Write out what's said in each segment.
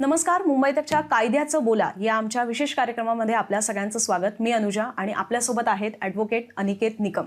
नमस्कार मुंबई तकच्या कायद्याचं बोला या आमच्या विशेष कार्यक्रमामध्ये आपल्या सगळ्यांचं स्वागत. मी अनुजा आणि आपल्यासोबत आहेत ॲडव्होकेट अनिकेत निकम.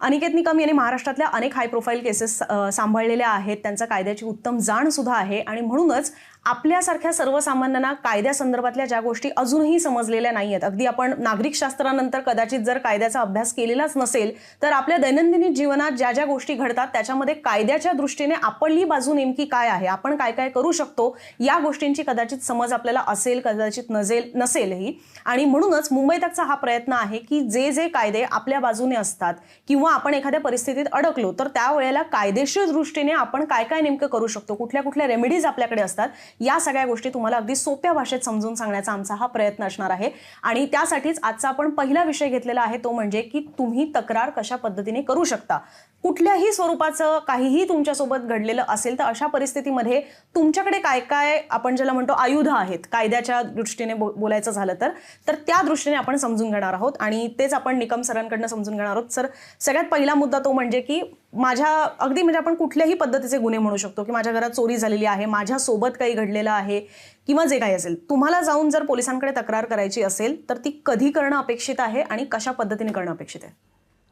अनिकेत निकम यांनी महाराष्ट्रातल्या अनेक हाय प्रोफाईल केसेस सांभाळलेल्या आहेत. त्यांचा कायद्याची उत्तम जाण सुद्धा आहे आणि म्हणूनच आपल्यासारख्या सर्वसामान्यांना कायद्यासंदर्भातल्या ज्या गोष्टी अजूनही समजलेल्या नाही आहेत अगदी आपण नागरिक शास्त्रानंतर कदाचित जर कायद्याचा अभ्यास केलेलाच नसेल तर आपल्या दैनंदिन जीवनात ज्या ज्या गोष्टी घडतात त्याच्यामध्ये कायद्याच्या दृष्टीने आपली बाजू नेमकी काय आहे? आपण काय काय करू शकतो? या गोष्टींची कदाचित समज आपल्याला असेल कदाचित नसेल नसेलही. आणि म्हणूनच मुंबईतकचा हा प्रयत्न आहे की जे जे कायदे आपल्या बाजूने असतात किंवा आपण एखाद्या परिस्थितीत अडकलो तर त्यावेळेला कायदेशीर दृष्टीने आपण काय काय नेमकं करू शकतो? कुठल्या कुठल्या रेमेडीज आपल्याकडे असतात? या सगळ्या गोष्टी तुम्हाला अगदी सोप्या भाषेत समजून सांगण्याचा आमचा हा प्रयत्न असणार आहे. आणि त्यासाठीच आजचा आपण पहिला विषय घेतलेला आहे तो म्हणजे की तुम्ही तक्रार कशा पद्धतीने करू शकता? कुठल्याही स्वरूपाचं काहीही तुमच्यासोबत घडलेलं असेल तर अशा परिस्थितीमध्ये तुमच्याकडे काय काय आपण ज्याला म्हणतो आयुध आहेत कायद्याच्या दृष्टीने बो- बोलायचं झालं तर तर त्या दृष्टीने आपण समजून घेणार आहोत. आणि तेच आपण निकम सरांकडनं समजून घेणार आहोत. सर सगळ्यात पहिला मुद्दा तो म्हणजे की माझ्या अगदी म्हणजे आपण कुठल्याही पद्धतीचे गुन्हे म्हणू शकतो की माझ्या घरात चोरी झालेली आहे माझ्यासोबत काही घडलेलं आहे किंवा जे काही असेल. तुम्हाला जाऊन जर पोलिसांकडे तक्रार करायची असेल तर ती कधी करणं अपेक्षित आहे आणि कशा पद्धतीने करणं अपेक्षित आहे?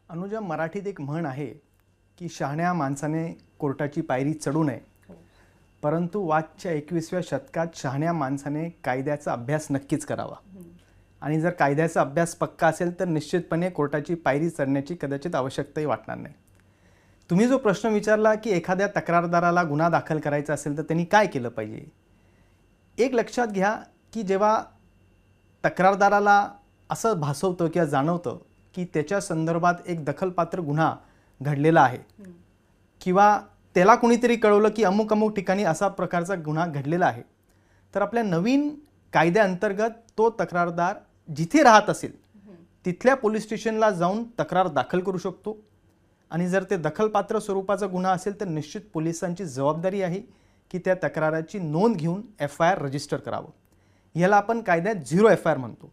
अनुजा मराठीत एक म्हण आहे की शहाण्या माणसाने कोर्टाची पायरी चढू नये. परंतु वाचच्या एकविसव्या शतकात शहाण्या माणसाने कायद्याचा अभ्यास नक्कीच करावा. आणि जर कायद्याचा अभ्यास पक्का असेल तर निश्चितपणे कोर्टाची पायरी चढण्याची कदाचित आवश्यकताही वाटणार नाही. तुम्ही जो प्रश्न विचारला की एखाद्या तक्रारदाराला गुन्हा दाखल करायचा असेल तर त्यांनी काय केलं पाहिजे? एक लक्षात घ्या की जेव्हा तक्रारदाराला असं भासवतं किंवा जाणवतं की त्याच्या संदर्भात एक दखलपात्र गुन्हा घडलेला आहे किंवा त्याला कुणीतरी कळवलं की अमुक अमुक ठिकाणी असा प्रकारचा गुन्हा घडलेला आहे तर आपल्या नवीन कायद्याअंतर्गत तो तक्रारदार जिथे राहत असेल तिथल्या पोलीस स्टेशनला जाऊन तक्रार दाखल करू शकतो. आणि जर ते दखलपात्र स्वरूपाचा गुन्हा असेल तर निश्चित पोलिसांची जबाबदारी आहे की त्या तक्राराची नोंद घेऊन एफ आय आर रजिस्टर करावं. ह्याला आपण कायद्यात झिरो एफ आय आर म्हणतो.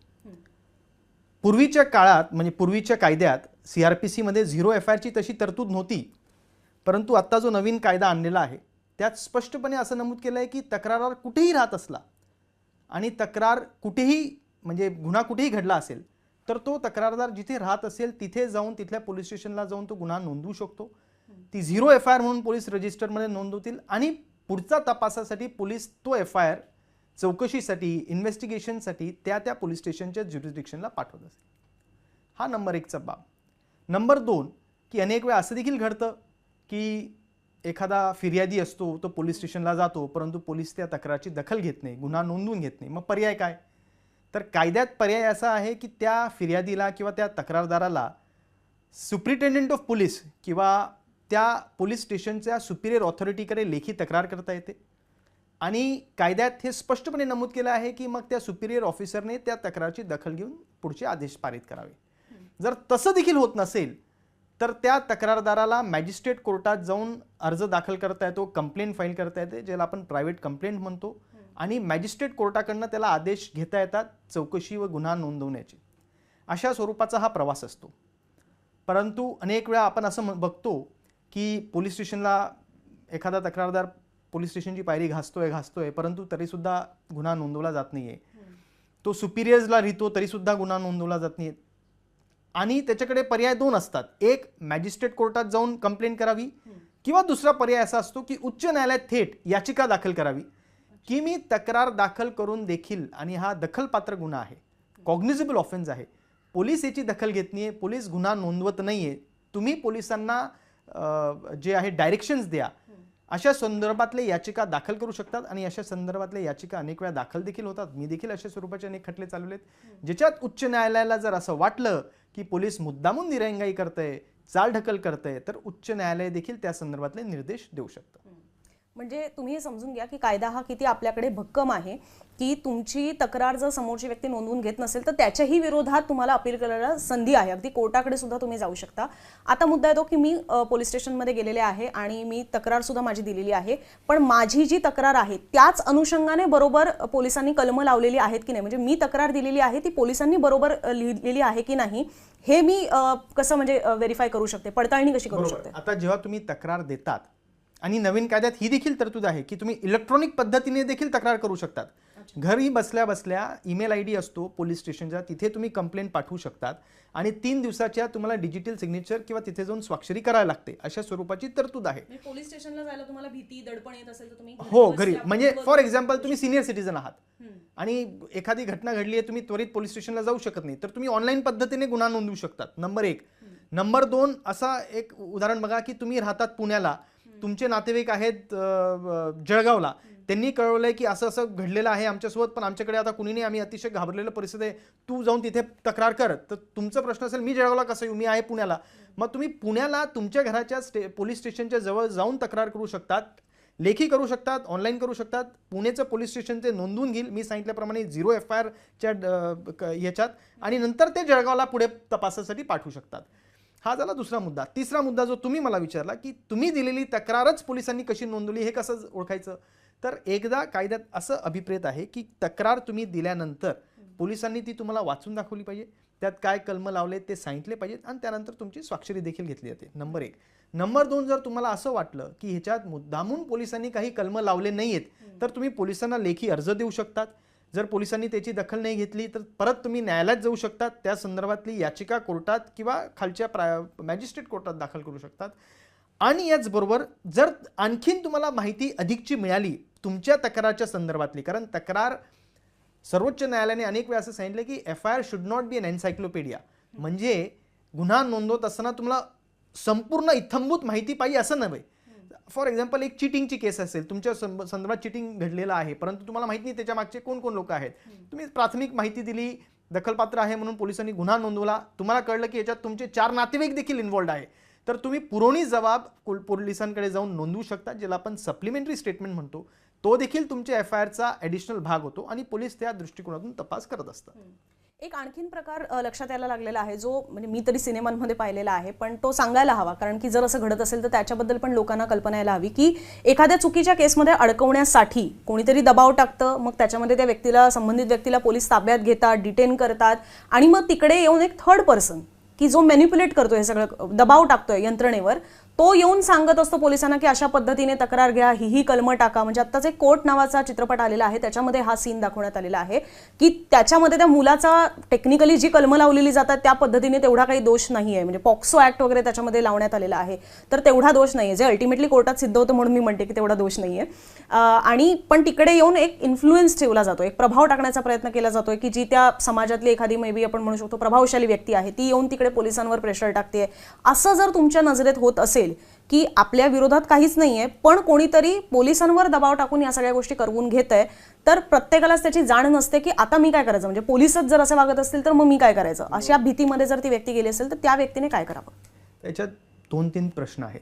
पूर्वीच्या काळात म्हणजे पूर्वीच्या कायद्यात सी आर पी सीमध्ये झिरो एफ आय आरची तशी तरतूद नव्हती. परंतु आत्ता जो नवीन कायदा आणलेला आहे त्यात स्पष्टपणे असं नमूद केलं आहे की तक्रारदार कुठेही राहत असला आणि तक्रार कुठेही म्हणजे गुन्हा कुठेही घडला असेल तर तो तक्रारदार जिथे राहत असेल तिथे जाऊन तिथल्या पोलीस स्टेशनला जाऊन तो गुन्हा नोंदवू शकतो. ती झिरो एफ आय आर म्हणून पोलीस रजिस्टरमध्ये नोंदवतील आणि पुढचा तपासासाठी पोलीस तो एफ आय आर चौकशीसाठी इन्व्हेस्टिगेशनसाठी त्या त्या पोलीस स्टेशनच्या ज्युरिस्डिक्शनला पाठवत असेल. हा नंबर एकचा बाब. नंबर दोन की अनेक वेळा असं देखील घडतं की एखादा फिर्यादी असतो तो पोलीस स्टेशनला जातो परंतु पोलीस त्या तक्रारची दखल घेत नाही गुन्हा नोंदवून घेत नाही. मग पर्याय काय? तर कायद्यात पर्याय असा आहे की त्या फिर्यादीला किंवा त्या तक्रारदाराला सुप्रिटेंडेंट ऑफ पोलीस किंवा त्या पोलीस स्टेशनच्या सुपिरियर ऑथॉरिटीकडे लेखी तक्रार करता येते. आणि कायद्यात हे स्पष्टपणे नमूद केलं आहे की मग त्या सुपिरियर ऑफिसरने त्या तक्रारची दखल घेऊन पुढचे आदेश पारित करावे. जर तसं देखील होत नसेल तर त्या तक्रारदाराला मॅजिस्ट्रेट कोर्टात जाऊन अर्ज दाखल करता येतो कंप्लेंट फाईल करता येते ज्याला आपण प्रायव्हेट कंप्लेंट म्हणतो. आणि मॅजिस्ट्रेट कोर्टाकडनं त्याला आदेश घेता येतात चौकशी व गुन्हा नोंदवण्याचे. अशा स्वरूपाचा हा प्रवास असतो. परंतु अनेक वेळा आपण असं म- बघतो की पोलीस स्टेशनला एखादा तक्रारदार पोलीस स्टेशनची पायरी घासतोय घासतोय परंतु तरीसुद्धा गुन्हा नोंदवला जात नाही आहे तो सुपिरियर्सला लिहितो तरीसुद्धा गुन्हा नोंदवला जात नाही आणि त्याच्याकडे पर्याय दोन असतात. एक मॅजिस्ट्रेट कोर्टात जाऊन कंप्लेंट करावी किंवा दुसरा पर्याय असा असतो की उच्च न्यायालयात थेट याचिका दाखल करावी. की मी तक्रार दाखल करून देखील आणि हा दखलपात्र गुन्हा आहे. कॉग्निझिबल ऑफेन्स आहे. पोलीस याची दखल घेत नाही आहे पोलीस गुन्हा नोंदवत नाही आहे तुम्ही पोलिसांना जे आहे डायरेक्शन्स द्या. अशा संदर्भातले याचिका दाखल करू शकतात आणि अशा संदर्भातल्या याचिका अनेक वेळा दाखल देखील होतात. मी देखील अशा स्वरूपाचे अनेक खटले चालवलेत ज्याच्यात उच्च न्यायालयाला जर असं वाटलं की पोलीस मुद्दामून दिरंगाई करतंय चालढकल करतंय तर उच्च न्यायालय देखील त्या संदर्भातले निर्देश देऊ शकतं. म्हणजे तुम्ही हे समजून घ्या की कायदा हा किती आपल्याकडे भक्कम आहे की तुमची तक्रार जर समोरची व्यक्ती नोंदवून घेत नसेल तर त्याच्याही विरोधात तुम्हाला अपील करायला संधी आहे. अगदी कोर्टाकडे सुद्धा तुम्ही जाऊ शकता. आता मुद्दा येतो की मी पोलीस स्टेशनमध्ये गेलेले आहे आणि मी तक्रार सुद्धा माझी दिलेली आहे पण माझी जी तक्रार आहे त्याच अनुषंगाने बरोबर पोलिसांनी कलमं लावलेली आहेत की नाही? म्हणजे मी तक्रार दिलेली आहे ती पोलिसांनी बरोबर लिहिलेली आहे की नाही? हे मी कसं म्हणजे व्हेरीफाय करू शकते? पडताळणी कशी करू शकते? आता जेव्हा तुम्ही तक्रार देतात आणि नवीन कायद्यात ही देखील तरतूद आहे की तुम्ही इलेक्ट्रॉनिक पद्धतीने देखील तक्रार करू शकतात. घरी बसल्या बसल्या ईमेल आय डी असतो पोलीस स्टेशनचा तिथे तुम्ही कंप्लेंट पाठवू शकतात आणि तीन दिवसाच्या तुम्हाला डिजिटल सिग्नेचर किंवा तिथे जाऊन स्वाक्षरी करायला लागते अशा स्वरूपाची तरतूद आहे. पोलीस स्टेशनला जायला तुम्हाला भीती दडपण येत असेल तर तुम्ही हो घरी. म्हणजे फॉर एक्झाम्पल तुम्ही सिनियर सिटीजन आहात आणि एखादी घटना घडली आहे तुम्ही त्वरित पोलीस स्टेशनला जाऊ शकत नाही तर तुम्ही ऑनलाईन पद्धतीने गुन्हा नोंदवू शकतात. नंबर एक. नंबर दोन असा एक उदाहरण बघा की तुम्ही राहतात पुण्याला तुमचे नातेवाईक आहेत जळगावला. त्यांनी कळवलंय की असं असं घडलेलं आहे आमच्यासोबत पण आमच्याकडे आता कुणी नाही. आम्ही अतिशय घाबरलेलं परिस्थिती आहे. तू जाऊन तिथे तक्रार कर. तर तुमचा प्रश्न असेल मी जळगावला कसं येऊ? मी आहे पुण्याला. मग तुम्ही पुण्याला तुमच्या घराच्या स्टे पोलीस स्टेशनच्या जवळ जाऊन तक्रार करू शकतात. लेखी करू शकतात ऑनलाईन करू शकतात. पुणेचं पोलीस स्टेशन ते नोंदवून घेईल. मी सांगितल्याप्रमाणे झिरो एफ आय आरच्या ह्याच्यात आणि नंतर ते जळगावला पुढे तपासासाठी पाठवू शकतात. हा झाला दुसरा मुद्दा. तिसरा मुद्दा जो तुम्ही मला विचारला की तुम्ही दिलेली तक्रारच पोलिसांनी कशी नोंदवली हे कसं ओळखायचं? तर एकदा कायद्यात असं अभिप्रेत आहे की तक्रार तुम्ही दिल्यानंतर पोलिसांनी ती तुम्हाला वाचून दाखवली पाहिजे. त्यात काय कलम लावले ते सांगितले पाहिजेत आणि त्यानंतर तुमची स्वाक्षरी देखील घेतली जाते. नंबर एक. नंबर दोन जर तुम्हाला असं वाटलं की ह्याच्यात मुद्दामून पोलिसांनी काही कलम लावले नाही आहेत तर तुम्ही पोलिसांना लेखी अर्ज देऊ शकतात. जर पोलिसांनी त्याची दखल नाही घेतली तर परत तुम्ही न्यायालयात जाऊ शकतात त्या संदर्भातली याचिका कोर्टात किंवा खालच्या प्राय मॅजिस्ट्रेट कोर्टात दाखल करू शकतात. आणि याचबरोबर जर आणखीन तुम्हाला माहिती अधिकची मिळाली तुमच्या तक्रारच्या संदर्भातली कारण तक्रार सर्वोच्च न्यायालयाने अनेक वेळा असं सांगितलं की F I R should not be an encyclopedia म्हणजे गुन्हा नोंदवत असताना तुम्हाला संपूर्ण इत्थंभूत माहिती पाहिजे असं नव्हे. फॉर एक्झाम्पल एक चिटिंगची केस असेल तुमच्या संदर्भात चिटिंग घडलेलं आहे परंतु तुम्हाला माहिती नाही त्याच्या मागचे कोण कोण लोक आहेत. तुम्ही प्राथमिक माहिती दिली दखलपात्र आहे म्हणून पोलिसांनी गुन्हा नोंदवला तुम्हाला कळलं की याच्यात तुमचे चार नातेवाईक देखील इन्वॉल्ड आहे. तर तुम्ही पुरवणी जबाब पोलिसांकडे जाऊन नोंदवू शकता ज्याला आपण सप्लिमेंटरी स्टेटमेंट म्हणतो. तो देखील तुमच्या एफ आय आरचा ॲडिशनल भाग होतो आणि पोलीस त्या दृष्टिकोनातून तपास करत असतात. एक आणखीन प्रकार लक्षात यायला लागलेला आहे जो म्हणजे मी तरी सिनेमांमध्ये पाहिलेला आहे पण तो सांगायला हवा. कारण की जर असं घडत असेल तर त्याच्याबद्दल पण लोकांना कल्पना यायला हवी की एखाद्या चुकीच्या केसमध्ये अडकवण्यासाठी कोणीतरी दबाव टाकतं मग त्याच्यामध्ये त्या व्यक्तीला संबंधित व्यक्तीला पोलीस ताब्यात घेतात डिटेन करतात आणि मग तिकडे येऊन एक थर्ड पर्सन की जो मॅन्युप्युलेट करतो हे सगळं दबाव टाकतोय यंत्रणेवर तो येऊन सांगत असतो पोलिसांना की अशा पद्धतीने तक्रार घ्या ही ही कलमं टाका. म्हणजे आत्ताच एक कोर्ट नावाचा चित्रपट आलेला आहे त्याच्यामध्ये हा सीन दाखवण्यात आलेला आहे की त्याच्यामध्ये त्या मुलाचा टेक्निकली जी कलमं लावलेली जातात त्या पद्धतीने तेवढा काही दोष नाही आहे म्हणजे पॉक्सो ऍक्ट वगैरे त्याच्यामध्ये लावण्यात आलेला आहे. तर तेवढा दोष नाही आहे जे अल्टिमेटली कोर्टात सिद्ध होतं म्हणून मी म्हणते की तेवढा दोष नाही आहे आणि पण तिकडे येऊन एक इन्फ्लुएन्स ठेवला जातो. एक प्रभाव टाकण्याचा प्रयत्न केला जातोय की जी त्या समाजातली एखादी मे बी आपण म्हणू शकतो प्रभावशाली व्यक्ती आहे ती येऊन तिकडे पोलिसांवर प्रेशर टाकते असं जर तुमच्या नजरेत होत असेल की आपल्या विरोधात काहीच नाहीये पण कोणीतरी पोलिसांवर दबाव टाकून या सगळ्या गोष्टी करवून घेत आहे तर प्रत्येकालाच त्याची जाण नसते की आता मी काय करायचं? म्हणजे पोलिसच जर असे वागत असतील तर मग मी काय करायचं? अशा भीतीमध्ये जर ती व्यक्ती गेली असेल तर त्या व्यक्तीने काय करावं? त्याच्यात दोन तीन प्रश्न आहेत.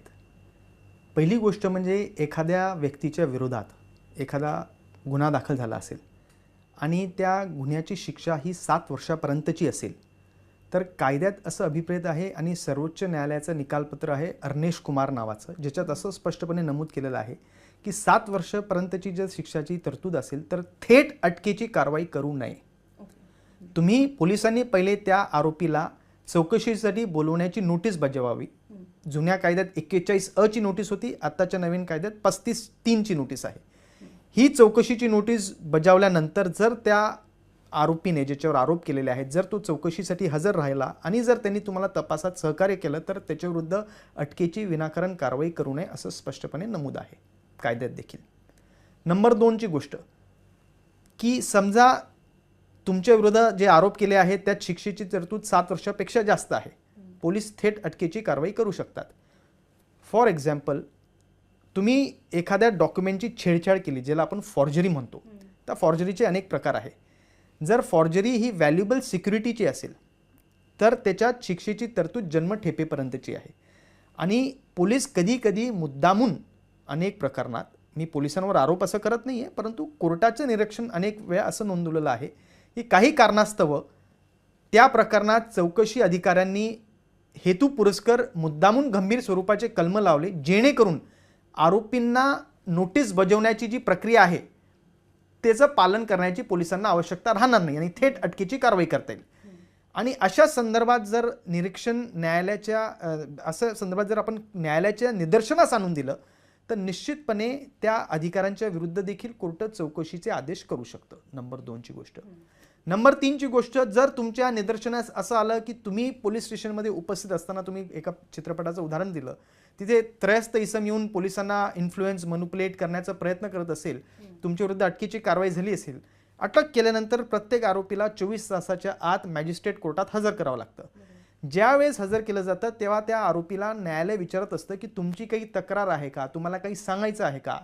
पहिली गोष्ट म्हणजे एखाद्या व्यक्तीच्या विरोधात एखादा गुन्हा दाखल झाला असेल आणि त्या गुन्ह्याची शिक्षा ही सात वर्षापर्यंतची असेल तर कायद्यात असं अभिप्रेत आहे आणि सर्वोच्च न्यायालयाचं निकालपत्र आहे अर्नेश कुमार नावाचं ज्याच्यात असं स्पष्टपणे नमूद केलेलं आहे की सात वर्षापर्यंतची जर शिक्षाची तरतूद असेल तर थेट अटकेची कारवाई करू नये. तुम्ही पोलिसांनी पहिले त्या आरोपीला चौकशीसाठी बोलवण्याची नोटीस बजावावी. जुन्या कायद्यात एक्केचाळीस अ ची नोटीस होती आत्ताच्या नवीन कायद्यात पस्तीस तीनची नोटीस आहे. ही चौकशीची नोटीस बजावल्यानंतर जर त्या आरोपीने ज्याच्यावर आरोप केलेले आहेत जर तो चौकशीसाठी हजर राहिला आणि जर त्यांनी तुम्हाला तपासात सहकार्य केलं तर त्याच्याविरुद्ध अटकेची विनाकारण कारवाई करू नये असं स्पष्टपणे नमूद आहे. कायद्यात देखील. नंबर दोनची गोष्ट की समजा तुमच्या विरोधात जे आरोप केले आहेत त्यात शिक्षेची तरतूद सात वर्षापेक्षा जास्त आहे. पोलीस थेट अटकेची कारवाई करू शकतात. फॉर एक्झाम्पल तुम्ही एखाद्या डॉक्युमेंटची छेडछाड केली ज्याला आपण फॉर्जरी म्हणतो. त्या फॉर्जरीचे अनेक प्रकार आहे. जर फॉर्जरी ही व्हॅल्युबल सिक्युरिटीची असेल तर त्याच्यात शिक्षेची तरतूद जन्मठेपेपर्यंतची आहे. आणि पोलीस कधी कधी मुद्दामून अनेक प्रकरणात मी पोलिसांवर आरोप असं करत नाही आहे परंतु कोर्टाचं निरीक्षण अनेक वेळा असं नोंदवलेलं आहे की काही कारणास्तव त्या प्रकरणात चौकशी अधिकाऱ्यांनी हेतू पुरस्कर मुद्दामून गंभीर स्वरूपाचे कलम लावले जेणेकरून आरोपींना नोटीस बजावण्याची जी प्रक्रिया आहे त्याचं पालन करण्याची पोलिसांना आवश्यकता राहणार नाही आणि थेट अटकेची कारवाई करता येईल. आणि अशा संदर्भात जर निरीक्षण न्यायालयाच्या असं संदर्भात जर आपण न्यायालयाच्या निदर्शनास आणून दिलं तर निश्चितपणे त्या अधिकाऱ्यांच्या विरुद्ध देखील कोर्ट चौकशीचे आदेश करू शकतं. नंबर दोनची गोष्ट. नंबर तीनची गोष्ट जर तुमच्या निदर्शनास असं आलं की तुम्ही पोलीस स्टेशनमध्ये उपस्थित असताना तुम्ही एका चित्रपटाचं उदाहरण दिलं तिथे त्रयस्थ इसम येऊन पोलिसांना इन्फ्लुएन्स मनुपुलेट करण्याचा प्रयत्न करत असेल तुमच्या विरुद्ध अटकेची कारवाई झाली असेल अटक केल्यानंतर प्रत्येक आरोपीला चोवीस तासाच्या आत मॅजिस्ट्रेट कोर्टात हजर करावं लागतं. ज्यावेळेस हजर केलं जातं तेव्हा त्या आरोपीला न्यायालय विचारत असतं की तुमची काही तक्रार आहे का? तुम्हाला काही सांगायचं आहे का?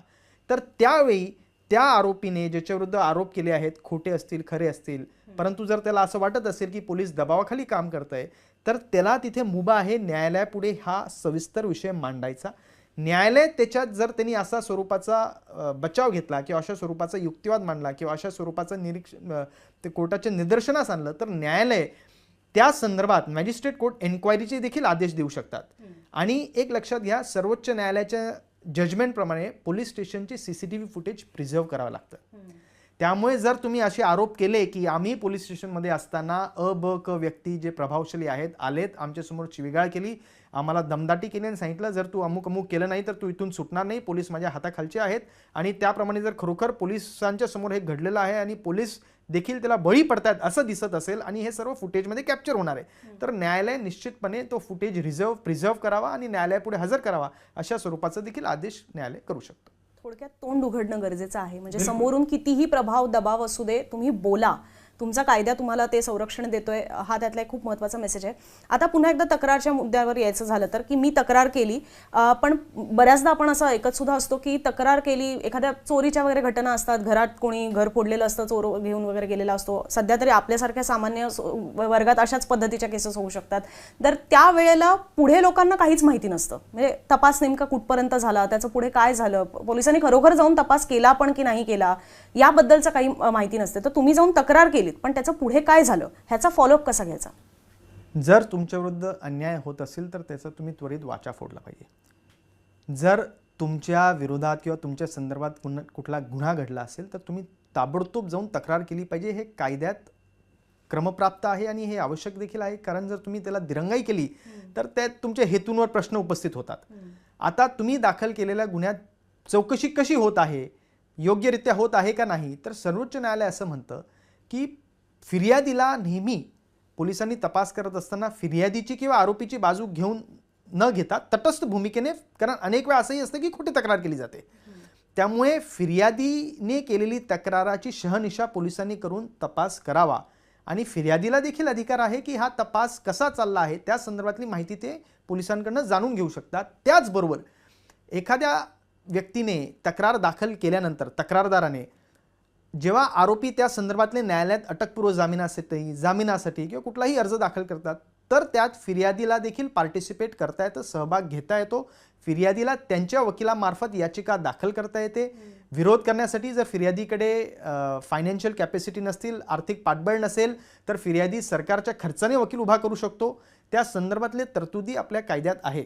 तर त्यावेळी त्या आरोपीने ज्याच्याविरुद्ध आरोप केले आहेत खोटे असतील खरे असतील परंतु जर त्याला असं वाटत असेल की पोलीस दबावाखाली काम करत आहे तर त्याला तिथे मुभा आहे न्यायालयापुढे हा सविस्तर विषय मांडायचा. न्यायालय त्याच्यात जर त्यांनी असा स्वरूपाचा बचाव घेतला किंवा अशा स्वरूपाचा युक्तिवाद मांडला किंवा अशा स्वरूपाचं निरीक्षण ते कोर्टाच्या निदर्शनास आणलं तर न्यायालय त्या संदर्भात मॅजिस्ट्रेट कोर्ट एन्क्वायरीचे देखील आदेश देऊ शकतात. आणि एक लक्षात घ्या सर्वोच्च न्यायालयाच्या जजमेंटप्रमाणे पोलीस स्टेशनचे C C T V footage preserve करावं लागतं. त्यामुळे जर तुम्ही असे आरोप केले की आम्ही पोलीस स्टेशनमध्ये असताना अ ब क व्यक्ती जे प्रभावशाली आहेत आलेत आमच्यासमोर शिविगाळ केली आम्हाला दमदाटी केली आणि सांगितलं जर तू अमुक अमुक केलं नाही तर तू इथून सुटणार नाही. पोलीस माझ्या हाताखालचे आहेत. आणि त्याप्रमाणे जर खरोखर पोलिसांच्या समोर हे घडलेलं आहे आणि पोलीस देखील त्याला बळी पडतायत असं दिसत असेल आणि हे सर्व फुटेजमध्ये कॅप्चर होणार आहे. तर न्यायालय निश्चितपणे तो फुटेज रिझर्व प्रिझर्व्ह करावा आणि न्यायालयापुढे हजर करावा अशा स्वरूपाचा देखील आदेश न्यायालय करू शकतो. थोडक्यात तोंड उघडणं गरजेचं आहे. म्हणजे समोरून कितीही प्रभाव दबाव असू दे तुम्ही बोला. तुमचा कायदा तुम्हाला ते संरक्षण देतोय हा त्यातला एक खूप महत्त्वाचा मेसेज आहे. आता पुन्हा एकदा तक्रारच्या मुद्द्यावर यायचं झालं तर की मी तक्रार केली पण बऱ्याचदा आपण असं ऐकत सुद्धा असतो की तक्रार केली एखाद्या चोरीच्या वगैरे घटना असतात घरात कोणी घर फोडलेलं असतं चोर घेऊन वगैरे गेलेला असतो सध्या तरी आपल्यासारख्या सामान्य वर्गात अशाच पद्धतीच्या केसेस होऊ शकतात. तर त्यावेळेला पुढे लोकांना काहीच माहिती नसतं. म्हणजे तपास नेमका कुठपर्यंत झाला त्याचं पुढे काय झालं पोलिसांनी खरोखर जाऊन तपास केला पण की नाही केला याबद्दलचं काही माहिती नसते. तर तुम्ही जाऊन तक्रार केली केलीत पण त्याचं पुढे काय झालं? ह्याचा फॉलोअप कसा घ्यायचा? जर तुमच्या विरुद्ध अन्याय होत असेल तर त्याचा तुम्ही त्वरित वाचा फोडला पाहिजे. जर तुमच्या विरोधात किंवा तुमच्या संदर्भात कुण- कुठला गुन्हा घडला असेल तर तुम्ही ताबडतोब जाऊन तक्रार केली पाहिजे. हे कायद्यात क्रमप्राप्त आहे आणि हे आवश्यक देखील आहे. कारण जर तुम्ही त्याला दिरंगाई केली तर त्यात तुमच्या हेतूंवर प्रश्न उपस्थित होतात. आता तुम्ही दाखल केलेल्या गुन्ह्यात चौकशी कशी होत आहे? योग्यरित्या होत आहे का नाही? तर सर्वोच्च न्यायालय असं म्हणतं की फिर्यादीला नेहमी पोलिसांनी तपास करत असताना फिर्यादीची किंवा आरोपीची बाजू घेऊन न घेता तटस्थ भूमिकेने कारण अनेक वेळा असंही असतं की खोटी तक्रार केली जाते. त्यामुळे फिर्यादीने केलेली तक्राराची शहनिशा पोलिसांनी करून तपास करावा. आणि फिर्यादीला देखील अधिकार आहे की हा तपास कसा चालला आहे त्या संदर्भातली माहिती ते पोलिसांकडनं जाणून घेऊ शकतात. त्याचबरोबर एखाद्या व्यक्तीने तक्रार दाखल केल्यानंतर तक्रारदाराने जेव्हा आरोपी त्या संदर्भातले न्यायालयात अटकपूर्व जामिनासाठी जामिनासाठी किंवा कुठलाही अर्ज दाखल करतात तर त्यात फिर्यादीला देखील पार्टिसिपेट करता येतं सहभाग घेता येतो. फिर्यादीला त्यांच्या वकिलामार्फत याचिका दाखल करता येते. विरोध करण्यासाठी जर फिर्यादीकडे फायनान्शियल कॅपॅसिटी नसतील आर्थिक पाठबळ नसेल तर फिर्यादी सरकारच्या खर्चाने वकील उभा करू शकतो. त्या संदर्भातले तरतुदी आपल्या कायद्यात आहे.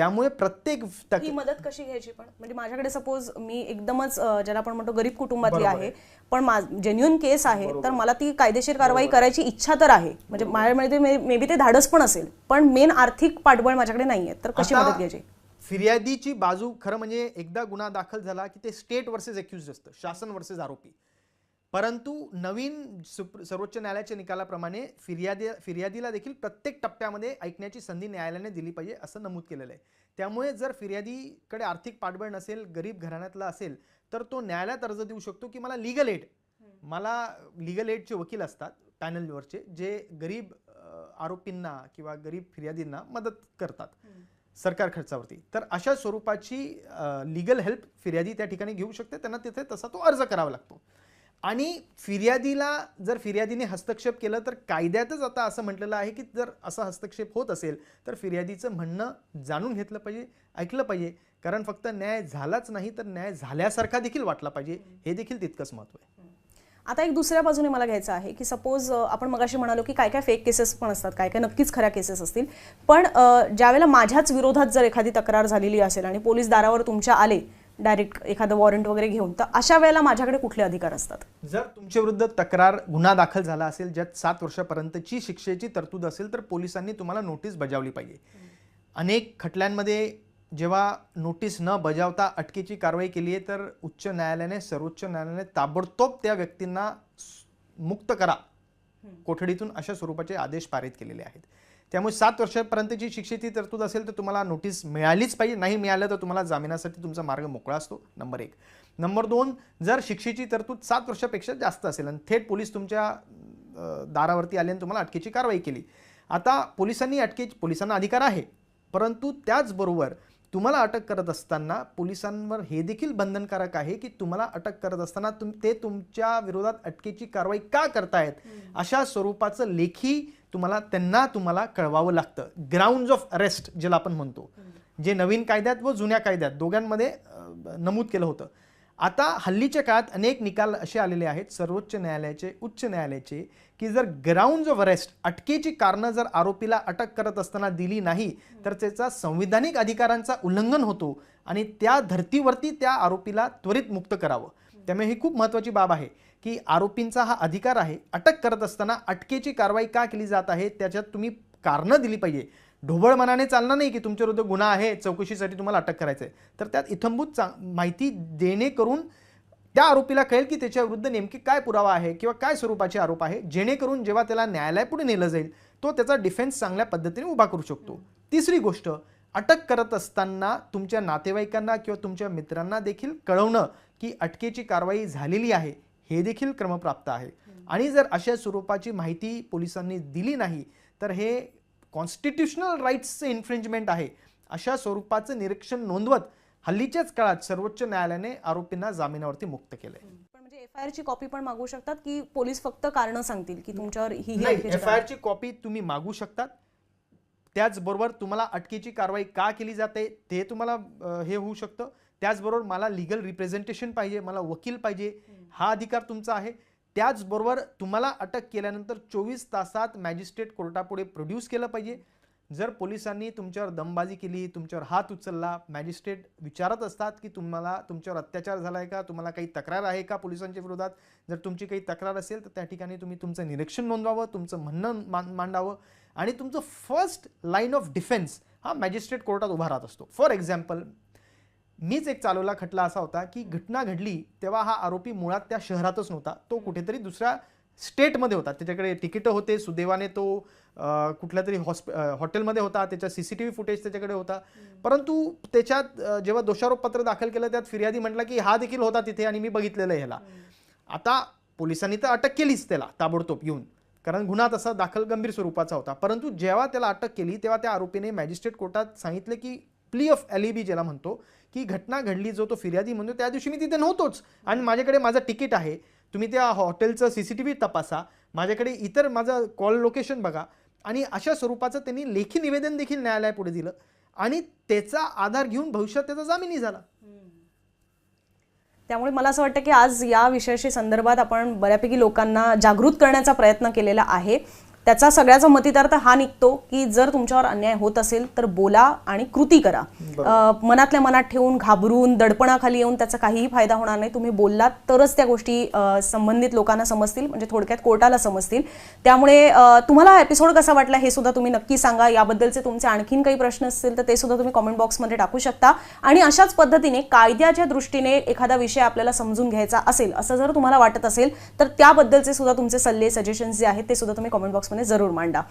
त्यामुळे प्रत्येक तक ही मदत कशी घ्यायची पण? म्हणजे माझ्याकडे सपोज मी एकदमच अं, ज्याला आपण म्हणतो गरीब कुटुंबातली आहे. पण जेन्युन केस आहे तर मला ती कायदेशीर कारवाई करायची इच्छा तर आहे. म्हणजे माझ्यामध्ये मे बी ते धाडस पण असेल पण मेन आर्थिक पाठबळ माझ्याकडे नाहीये तर कशी आता मदत घ्यायची? फिर्यादीची बाजू खरं म्हणजे एकदा गुन्हा दाखल झाला की ते स्टेट वर्सेस एक्युज असतं शासन वर्सेस आरोपी. परंतु नवीन सुप्र सर्वोच्च न्यायालयाच्या निकालाप्रमाणे फिर्यादी फिर्यादीला देखील प्रत्येक टप्प्यामध्ये ऐकण्याची संधी न्यायालयाने दिली पाहिजे असं नमूद केलेलं आहे. त्यामुळे जर फिर्यादीकडे आर्थिक पाठबळ नसेल गरीब घराण्यातला असेल तर तो न्यायालयात अर्ज देऊ शकतो की मला लिगल एड मला लिगल एडचे वकील असतात पॅनलवरचे जे गरीब आरोपींना किंवा गरीब फिर्यादींना मदत करतात सरकार खर्चावरती. तर अशा स्वरूपाची लिगल हेल्प फिर्यादी त्या ठिकाणी घेऊ शकते. त्यांना तिथे तसा तो अर्ज करावा लागतो. आणि फिर्यादीला जर फिर्यादीने हस्तक्षेप केलं तर कायद्यातच आता असं म्हटलेलं आहे की जर असा हस्तक्षेप होत असेल तर फिर्यादीचं म्हणणं जाणून घेतलं पाहिजे ऐकलं पाहिजे. कारण फक्त न्याय झालाच नाही तर न्याय झाल्यासारखा देखील वाटला पाहिजे. हे देखील तितकंच महत्त्व आहे. आता एक दुसऱ्या बाजूने मला घ्यायचं आहे की सपोज आपण मगाशी म्हणालो की काय काय फेक केसेस पण असतात काय काय नक्कीच खऱ्या केसेस असतील. पण ज्यावेळेला माझ्याच विरोधात जर एखादी तक्रार झालेली असेल आणि पोलीस दारावर तुमच्या आले डायरेक्ट एखादं वॉरंट वगैरे घेऊन तर अशा वेळेला माझ्याकडे कुठले अधिकार असतात? जर तुमच्या विरुद्ध तक्रार गुन्हा दाखल झाला असेल ज्यात सात वर्षापर्यंतची शिक्षेची तरतूद असेल तर पोलिसांनी तुम्हाला नोटीस बजावली पाहिजे. अनेक खटल्यांमध्ये जेव्हा नोटीस न बजावता अटकेची कारवाई केली आहे तर उच्च न्यायालयाने सर्वोच्च न्यायालयाने ताबडतोब त्या व्यक्तींना मुक्त करा. कोठडीतून अशा स्वरूपाचे आदेश पारित केलेले आहेत. त्यामुळे सात वर्षापर्यंतची शिक्षेची तरतूद असेल तर तुम्हाला नोटीस मिळालीच पाहिजे. नाही मिळालं तर तुम्हाला जामिनासाठी तुमचा मार्ग मोकळा असतो. नंबर एक. नंबर दोन जर शिक्षेची तरतूद सात वर्षापेक्षा जास्त असेल आणि थेट पोलीस तुमच्या दारावरती आले आणि तुम्हाला अटकेची कारवाई केली. आता पोलिसांनी अटके पोलिसांना अधिकार आहे. परंतु त्याचबरोबर तुम्हाला अटक करत असताना पोलिसांवर हे देखील बंधनकारक आहे की तुम्हाला अटक करत असताना तुम ते तुमच्या विरोधात अटकेची कारवाई का करतायत? अशा स्वरूपाचं लेखी तुम्हाला त्यांना तुम्हाला कळवावं लागतं. ग्राउंड ऑफ अरेस्ट ज्याला आपण म्हणतो. जे नवीन कायद्यात व जुन्या कायद्यात दोघांमध्ये नमूद केलं होतं. आता हल्लीच्या काळात अनेक निकाल असे आलेले आहेत सर्वोच्च न्यायालयाचे उच्च न्यायालयाचे की जर ग्राउंड ऑफ अरेस्ट अटकेची कारणं जर आरोपीला अटक करत असताना दिली नाही तर त्याचा संविधानिक अधिकारांचा उल्लंघन होतो आणि त्या धर्तीवरती त्या आरोपीला त्वरित मुक्त करावं. त्यामुळे ही खूप महत्त्वाची बाब आहे. की आरोपींचा हा अधिकार आहे. अटक करत असताना अटकेची कारवाई का केली जात आहे? त्याच्यात तुम्ही कारणं दिली पाहिजे. ढोबळ मनाने चालणार नाही की तुमच्याविरुद्ध गुन्हा आहे चौकशीसाठी तुम्हाला अटक करायचं आहे तर त्यात इथंभूत चा माहिती देणे करून त्या आरोपीला कळेल की त्याच्याविरुद्ध नेमकी काय पुरावा आहे किंवा काय स्वरूपाचे आरोप आहे. जेणेकरून जेव्हा त्याला न्यायालयापुढे नेलं जाईल तो त्याचा डिफेन्स चांगल्या पद्धतीने उभा करू शकतो. तिसरी गोष्ट अटक करत असताना तुमच्या नातेवाईकांना किंवा तुमच्या मित्रांना देखील कळवणं की अटकेची कारवाई झालेली आहे. हे देखील क्रमप्राप्त आहे. आणि जर अशा स्वरूपाची माहिती पोलिसांनी दिली नाही तर हे कॉन्स्टिट्युशनल राईट्सचं इन्फ्रिंजमेंट आहे. अशा स्वरूपाचं निरीक्षण नोंदवत हल्लीच्याच काळात सर्वोच्च न्यायालयाने आरोपींना जामिनावरती मुक्त केलंय. पण म्हणजे एफ आय आरची कॉपी पण मागू शकतात की पोलीस फक्त कारण सांगतील की तुमच्यावर ही एफ आय आरची कॉपी तुम्ही मागू शकतात. त्याचबरोबर तुम्हाला अटकेची कारवाई का केली जाते ते तुम्हाला हे होऊ शकतं. त्याचबरोबर मला लिगल रिप्रेझेंटेशन पाहिजे मला वकील पाहिजे हा अधिकार तुमचा आहे. त्याचबरोबर तुम्हाला अटक केल्यानंतर चोवीस तासात मॅजिस्ट्रेट कोर्टापुढे प्रोड्यूस केलं पाहिजे. जर पोलिसांनी तुमच्यावर दमबाजी केली तुमच्यावर हात उचलला मॅजिस्ट्रेट विचारत असतात की तुम्हाला तुमच्यावर अत्याचार झाला आहे का तुम्हाला काही तक्रार आहे का पोलिसांच्या विरोधात? जर तुमची काही तक्रार असेल तर त्या ठिकाणी तुम्ही तुमचं निरीक्षण नोंदवावं तुमचं म्हणणं मान मांडावं आणि तुमचं फर्स्ट लाईन ऑफ डिफेन्स हा मॅजिस्ट्रेट कोर्टात उभा राहत असतो. फॉर एक्झाम्पल मीच एक चालवला खटला असा होता की घटना घडली तेव्हा हा आरोपी मुळात त्या शहरातच नव्हता. तो कुठेतरी दुसऱ्या स्टेटमध्ये होता. त्याच्याकडे तिकीटं होते सुदैवाने तो कुठल्या तरी हॉस्पि हॉटेलमध्ये होता त्याचा C C T V footage त्याच्याकडे होता. परंतु त्याच्यात जेव्हा दोषारोपपत्र दाखल केलं त्यात फिर्यादी म्हटलं की हा देखील होता तिथे आणि मी बघितलेलं आहे ह्याला. आता पोलिसांनी तर अटक केलीच त्याला ताबडतोब येऊन. कारण गुन्हा तसा दाखल गंभीर स्वरूपाचा होता. परंतु जेव्हा त्याला अटक केली तेव्हा त्या आरोपीने मॅजिस्ट्रेट कोर्टात सांगितलं की प्ली ऑफ एलिबी ज्याला म्हणतो की घटना घडली जो तो फिर्यादी म्हणतो त्या दिवशी मी तिथे नव्हतोच. आणि माझ्याकडे माझं तिकीट आहे. तुम्ही त्या हॉटेलचं सी सी टी व्ही तपासा. माझ्याकडे इतर माझं कॉल लोकेशन बघा. आणि अशा स्वरूपाचं त्यांनी लेखी निवेदन देखील न्यायालयापुढे दिलं. आणि त्याचा आधार घेऊन भविष्यात त्याचा जामीनही झाला. त्यामुळे मला असं वाटतं की आज या विषयाशी संदर्भात आपण बऱ्यापैकी लोकांना जागृत करण्याचा प्रयत्न केलेला आहे. त्याचा सगळ्याचा मतितार्थ हा निघतो की जर तुमच्यावर अन्याय होत असेल तर बोला आणि कृती करा. मनातल्या मनात ठेवून घाबरून दडपणाखाली येऊन त्याचा काहीही फायदा होणार नाही. तुम्ही बोललात तरच त्या गोष्टी संबंधित लोकांना समजतील म्हणजे थोडक्यात कोर्टाला समजतील. त्यामुळे तुम्हाला हा एपिसोड कसा वाटला हे सुद्धा तुम्ही नक्की सांगा. याबद्दलचे तुमचे आणखीन काही प्रश्न असतील तर ते सुद्धा तुम्ही कॉमेंट बॉक्समध्ये टाकू शकता. आणि अशाच पद्धतीने कायद्याच्या दृष्टीने एखादा विषय आपल्याला समजून घ्यायचा असेल असं जर तुम्हाला वाटत असेल तर त्याबद्दलचे सुद्धा तुमचे सल्ले सजेशन्स जे आहेत ते सुद्धा तुम्ही कॉमेंट પ્રયાસોને જરૂર માંડા.